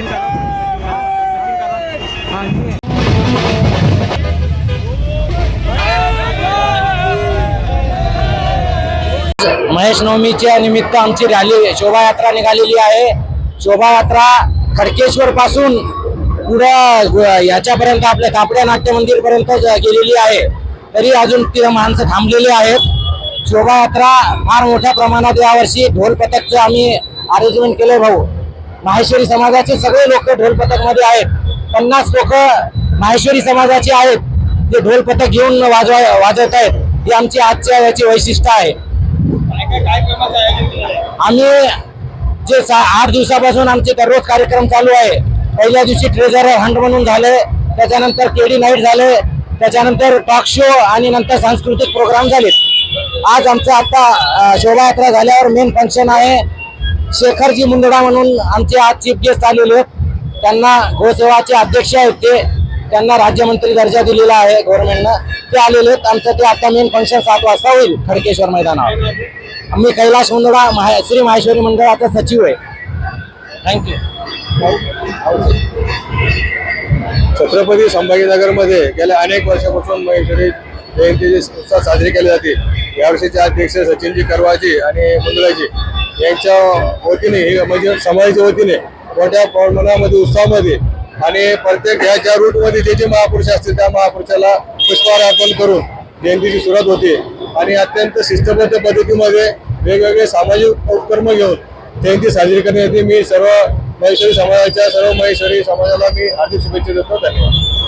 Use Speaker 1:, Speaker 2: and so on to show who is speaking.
Speaker 1: सचिन सचिन
Speaker 2: महेश नवमीच्या निमित्त आमची रॅली शोभायात्रा निघालेली आहे. शोभायात्रा खडकेश्वर पासून पुढं याच्यापर्यंत आपल्या कापड्या नाट्य मंदिर पर्यंत गेलेली आहे. तरी अजून ती माणसं थांबलेली आहेत. शोभायात्रा फार मोठ्या प्रमाणात यावर्षी ढोल पथकचं आम्ही अरेंजमेंट केलं भाऊ. माहेश्वरी समाजाचे सगळे लोक ढोल पथकमध्ये आहेत. पन्नास लोक माहेश्वरी समाजाचे आहेत. जे ढोल पथक घेऊन वाजवा वाजवत आहेत. हे आमची आजच्या याची वैशिष्ट्य आहे. आम्ही जे सा आठ दिवसापासून आमचे दररोज कार्यक्रम चालू आहे. पहिल्या दिवशी ट्रेझर हंट म्हणून झाले त्याच्यानंतर केडी नाईट झाले त्याच्यानंतर टॉक शो आणि नंतर सांस्कृतिक प्रोग्राम झाले आज आमचं आता शोभायात्रा झाल्यावर मेन फंक्शन आहे. शेखरजी मुंदडा म्हणून आमचे आज चीफ गेस्ट आलेले आहेत. त्यांना गोसेवाचे अध्यक्ष आहेत ते. त्यांना राज्यमंत्री दर्जा दिलेला आहे गव्हर्नमेंटनं ते आलेले आहेत. आमचं ते आता मेन फंक्शन सात वाजता होईल खडकेश्वर मैदानावर. मी कैलाश मुंदडा महा श्री माहेश्वरी मंडळाचा सचिव आहे. थँक्यू
Speaker 3: छत्रपती संभाजीनगरमध्ये गेल्या अनेक वर्षापासून महेश्वरी जयंतीचे उत्साह साजरी केली जाते यावर्षीचे अध्यक्ष सचिनजी करवाजी आणि मुंदडाजी. यांच्या वतीने हे म्हणजे समाजाच्या वतीने मोठ्या प्रमाणामध्ये उत्साहामध्ये आणि प्रत्येक ह्या ज्या रूटमध्ये जे जे महापुरुष असतील त्या महापुरुषाला पुष्पहार अर्पण करून जयंतीची सुरुवात होते. आणि अत्यंत शिस्तबद्ध पद्धतीमध्ये वेगवेगळे सामाजिक उपक्रम घेऊन जयंती साजरी करण्यासाठी मी सर्व महेश्वरी समाजाच्या सर्व महेश्वरी समाजाला मी हार्दिक शुभेच्छा देतो. धन्यवाद.